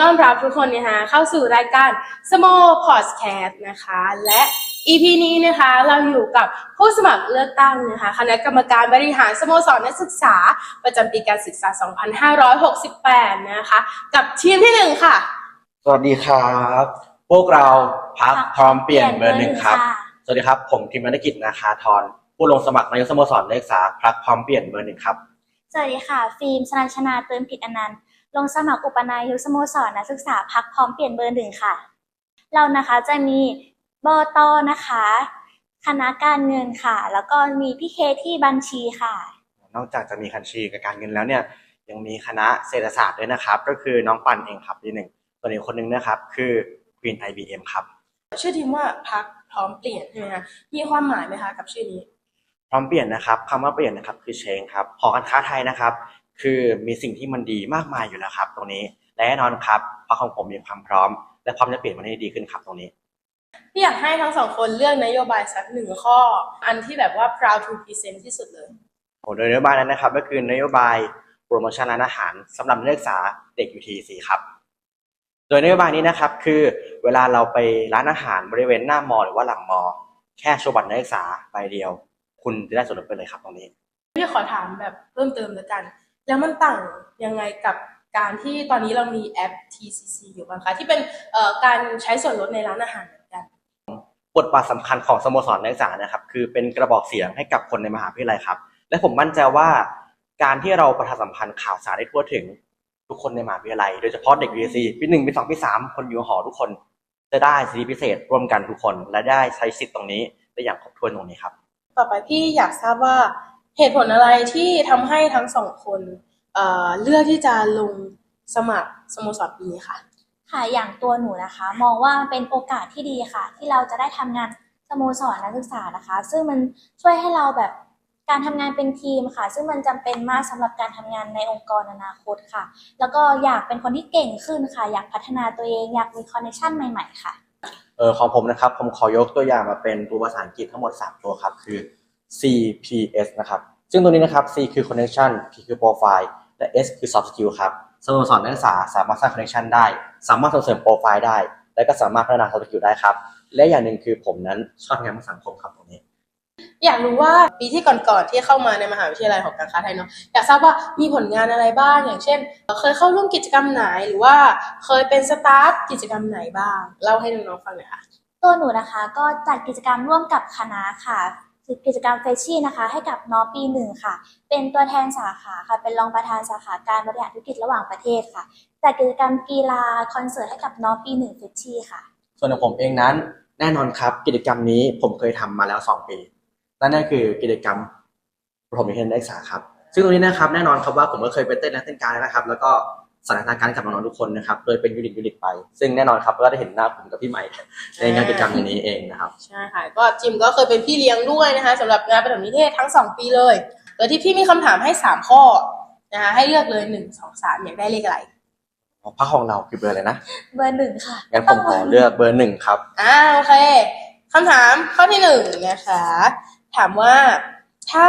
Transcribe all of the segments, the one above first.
ต้อนรับทุกคนนะคะเข้าสู่รายการ Small Podcast นะคะ และ EP นี้นะคะเราอยู่กับผู้สมัครเลือกตั้งนะคะคณะกรรมการบริหารสโมสรนักศึกษา ประจำปีการศึกษา 2568 นะคะ กับทีมที่หนึ่งค่ะ สวัสดีครับ พวกเราพักพร้อมเปลี่ยนเบอร์หนึ่งครับะสวัสดีครับ ผมทีมนักกิจนาคาทรผู้ลงสมัครนายกสโมสรนักศึกษาพักพร้อมเปลี่ยนเบอร์หนึ่งครับ สวัสดีค่ะ ฟิล์มชนันชนาเติมกิจอนันต์ ลงสมัครอุปนายกสโมสรนักศึกษาพักพร้อมเปลี่ยนเบอร์หนึ่งค่ะ เรานะคะจะมีบอตอนะคะ คณะการเงินค่ะ แล้วก็มีพี่เคที่บัญชีค่ะ นอกจากจะมีคัญชีกับการเงินแล้วเนี่ยยังมีคณะเศรษฐศาสตร์ด้วยนะครับ ก็คือน้องปันเองครับที่หนึ่งส่วนอีกคนหนึงนะครับคือ Queen IBM ครับ ชื่อทีมว่าพักพร้อมเปลี่ยนใช่ไหมคะมีความหมายไหมคะกับชื่อนี้ พร้อมเปลี่ยนนะครับคำว่าเปลี่ยนนะครับคือ change ครับหอการค้าไทยนะครับ คือมีสิ่งที่มันดีมากมายอยู่แล้วครับ ตรงนี้และแน่นอนครับเพราะของผมมีความพร้อม และพร้อมจะเปลี่ยนมันให้ดีขึ้นครับตรงนี้พี่อยากให้ทั้งสองคนเลือกนโยบายสักหนึ่งข้อ อันที่แบบว่า proud to present ที่สุดเลยโอ้โดยนโยบายนั้นนะครับ ก็คือนโยบายโปรโมชั่นร้านอาหารสำหรับนักศึกษาเด็ก UTC ครับ โดยนโยบายนี้นะครับคือเวลาเราไปร้านอาหารบริเวณหน้ามอหรือว่าหลังมอ แค่โชว์บัตรนักศึกษาใบเดียว คุณจะได้ส่วนลดไปเลยครับตรงนี้พี่ขอถามแบบเพิ่มเติมแล้วกัน แล้วมันต่างยังไงกับการที่ตอนนี้เรามีแอป TCC อยู่บ้างคะที่เป็นเอ่อการใช้ส่วนลดในร้านอาหารเหมือนกันบทบาทสำคัญของสโมสรนักศึกษานะครับคือเป็นกระบอกเสียงให้กับคนในมหาวิทยาลัยครับ และผมมั่นใจว่าการที่เราประชาสัมพันธ์ข่าวสารได้ทั่วถึงทุกคนในมหาวิทยาลัย โดยเฉพาะเด็ก UC ปีหนึ่งปีสองปีสามคนอยู่หอทุกคน จะได้สิทธิพิเศษร่วมกันทุกคน และได้ใช้สิทธิ์ตรงนี้ได้อย่างครบถ้วนตรงนี้ครับ ต่อไปพี่อยากทราบว่า เหตุผลอะไรที่ทำให้ทั้งสองคนเอ่อเลือกที่จะลงสมัครสโมสรปีนี้ค่ะ ค่ะ อย่างตัวหนูนะคะ มองว่ามันเป็นโอกาสที่ดีค่ะ ที่เราจะได้ทำงานสโมสรนักศึกษานะคะ ซึ่งมันช่วยให้เราแบบการทำงานเป็นทีมค่ะ ซึ่งมันจำเป็นมากสำหรับการทำงานในองค์กรอนาคตค่ะ แล้วก็อยากเป็นคนที่เก่งขึ้นค่ะ อยากพัฒนาตัวเอง อยากมีคอนเนคชั่นใหม่ ๆ ค่ะ เออของผมนะครับ ผมขอยกตัวอย่างมาเป็นตัวภาษาอังกฤษทั้งหมด 3 ตัวครับ คือ CPS นะครับ ซึ่งตัวนี้นะครับ C คือ connection P คือ profile และ S คือ soft skill ครับสโมสรนักศึกษาสามารถสร้าง connection ได้ สามารถส่งเสริม profile ได้ และก็สามารถพัฒนา soft skill ได้ครับ และอย่างหนึ่งคือผมนั้นชอบงานเพื่อสังคมครับตรงนี้ อยากรู้ว่าปีที่ก่อนๆที่เข้ามาในมหาวิทยาลัยของการค้าไทยเนาะอยากทราบว่ามีผลงานอะไรบ้างอย่างเช่น เคยเข้าร่วมกิจกรรมไหนหรือว่าเคยเป็นสตาฟกิจกรรมไหนบ้างเล่าให้น้องๆฟังหน่อยค่ะตัวหนูนะคะก็จัดกิจกรรมร่วมกับคณะค่ะ กิจกรรมเฟชชี่นะคะ ให้กับน้องปีหนึ่งค่ะ เป็นตัวแทนสาขาค่ะ เป็นรองประธานสาขาการบริหารธุรกิจระหว่างประเทศค่ะจัดกิจกรรมกีฬาคอนเสิร์ตให้กับน้องปีหนึ่งเฟชชี่ค่ะ ส่วนของผมเองนั้นแน่นอนครับกิจกรรมนี้ผมเคยทำมาแล้ว 2 ปีและนั่นคือกิจกรรมประถมเทศนักศึกษาครับ ซึ่งตรงนี้นะครับแน่นอนครับว่าผมก็เคยไปเต้นและเต้นการนะครับ แล้วก็ สถานการณ์กับน้องๆทุกคนนะครับโดยเป็นยูนิตยูนิตไป ซึ่งแน่นอนครับก็ได้เห็นหน้าผมกับพี่ใหม่ในงานกิจกรรมอย่างนี้เองนะครับใช่ค่ะก็จิมก็เคยเป็นพี่เลี้ยงด้วยนะคะสำหรับงานประถมนิเทศทั้งสองปีเลยโดยที่พี่มีคำถามให้สามข้อนะคะให้เลือกเลยหนึ่งสองสามอยากได้เลขอะไรพระของเราคือเบอร์อะไรนะ เบอร์หนึ่งค่ะงั้นผมขอเลือกเบอร์หนึ่งครับอ่าโอเคคำถามข้อที่หนึ่งนะคะ ถามว่าถ้า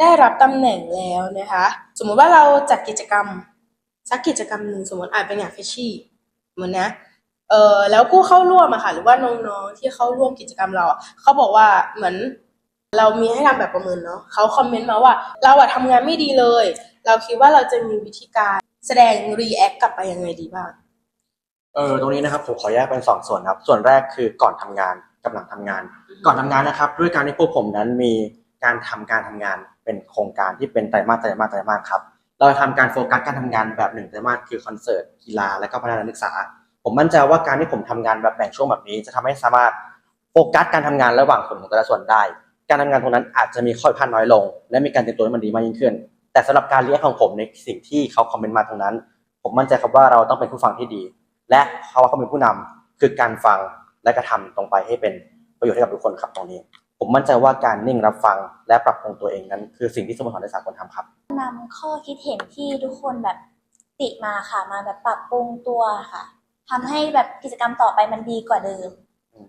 ได้รับตำแหน่งแล้วนะคะ สมมุติว่าเราจัดกิจกรรม สักกิจกรรมหนึ่งสมมติอาจเป็นอย่างเฟชชี่เหมือนนะเออแล้วผู้เข้าร่วมอะค่ะ หรือว่าน้องๆที่เข้าร่วมกิจกรรมเราเขาบอกว่าเหมือนเรามีให้ทำแบบประเมินเนาะเขาคอมเมนต์มาว่า เราอะทำงานไม่ดีเลย เราคิดว่าเราจะมีวิธีการแสดงรีแอคกลับไปยังไงดีบ้างเออตรงนี้นะครับผมขอแยกเป็นสองส่วนครับ ส่วนแรกคือก่อนทำงานกับหลังทำงาน ก่อนทำงานนะครับ ด้วยการที่พวกผมนั้นมีการทำการทำงานเป็นโครงการที่เป็นไตรมาสไตรมาสไตรมาสครับ เราทำการโฟกัสการทำงานแบบหนึ่งไตรมาสคือคอนเสิร์ตกีฬาและก็พัฒนานักศึกษา ผมมั่นใจว่าการที่ผมทำงานแบบแบ่งช่วงแบบนี้ จะทำให้สามารถโฟกัสการทำงานระหว่างส่วนของแต่ละส่วนได้ การทำงานตรงนั้นอาจจะมีข้อผิดพลาดน้อยลง และมีการเตรียมตัวให้มันดีมากยิ่งขึ้น แต่สำหรับการเรียกของผมในสิ่งที่เขาคอมเมนต์มาตรงนั้น ผมมั่นใจครับว่าเราต้องเป็นผู้ฟังที่ดี และภาวะเขาเป็นผู้นำคือการฟังและกระทำตรงไปให้เป็นประโยชน์ให้กับทุกคนครับตรงนี้ ผมมั่นใจว่าการนิ่งรับฟังและปรับปรุงตัวเองนั้น คือสิ่งที่สโมสรนักศึกษาควรทำครับ นำข้อคิดเห็นที่ทุกคนแบบติมาค่ะ มาแบบปรับปรุงตัวค่ะทำให้แบบกิจกรรมต่อไปมันดีกว่าเดิม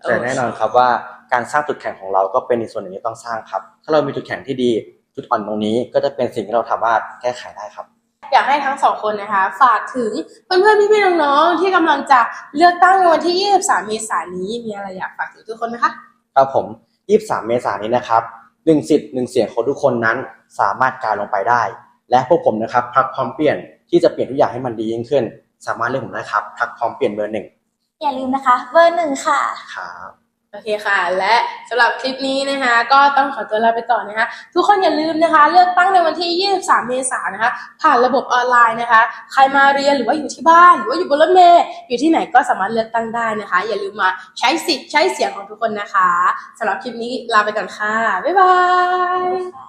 แต่แน่นอนครับว่าการสร้างจุดแข็งของเราก็เป็นอีกส่วนหนึ่งที่ต้องสร้างครับ ถ้าเรามีจุดแข็งที่ดีจุดอ่อนตรงนี้ก็จะเป็นสิ่งที่เราสามารถแก้ไขได้ครับอยากให้ทั้งสองคนนะคะ ฝากถึงเพื่อนๆพี่ๆน้องๆที่กำลังจะเลือกตั้งในวันที่ 23 เมษายนนี้มีอะไรอยากฝากถึงทุกคนไหมคะครับผม 23 เมษายนนี้นะครับหนึ่งสิทธิ์หนึ่งเสียงของทุกคนนั้นสามารถกลายลงไปได้ และพวกผมนะครับพักพร้อมเปลี่ยนที่จะเปลี่ยนทุกอย่างให้มันดียิ่งขึ้น สามารถเลือกผมได้ครับพักพร้อมเปลี่ยนเบอร์หนึ่งอย่าลืมนะคะ เบอร์หนึ่งค่ะครับ โอเคค่ะ และสำหรับคลิปนี้นะคะ ก็ต้องขอตัวลาไปต่อนะคะ ทุกคนอย่าลืมนะคะ เลือกตั้งในวันที่ 23 เมษายนนะคะ ผ่านระบบออนไลน์นะคะ ใครมาเรียนหรือว่าอยู่ที่บ้าน หรือว่าอยู่บนรถเมล์อยู่ที่ไหนก็สามารถเลือกตั้งได้นะคะ อย่าลืมมาใช้สิทธิ์ใช้เสียงของทุกคนนะคะสำหรับคลิปนี้ลาไปก่อนค่ะบ๊ายบาย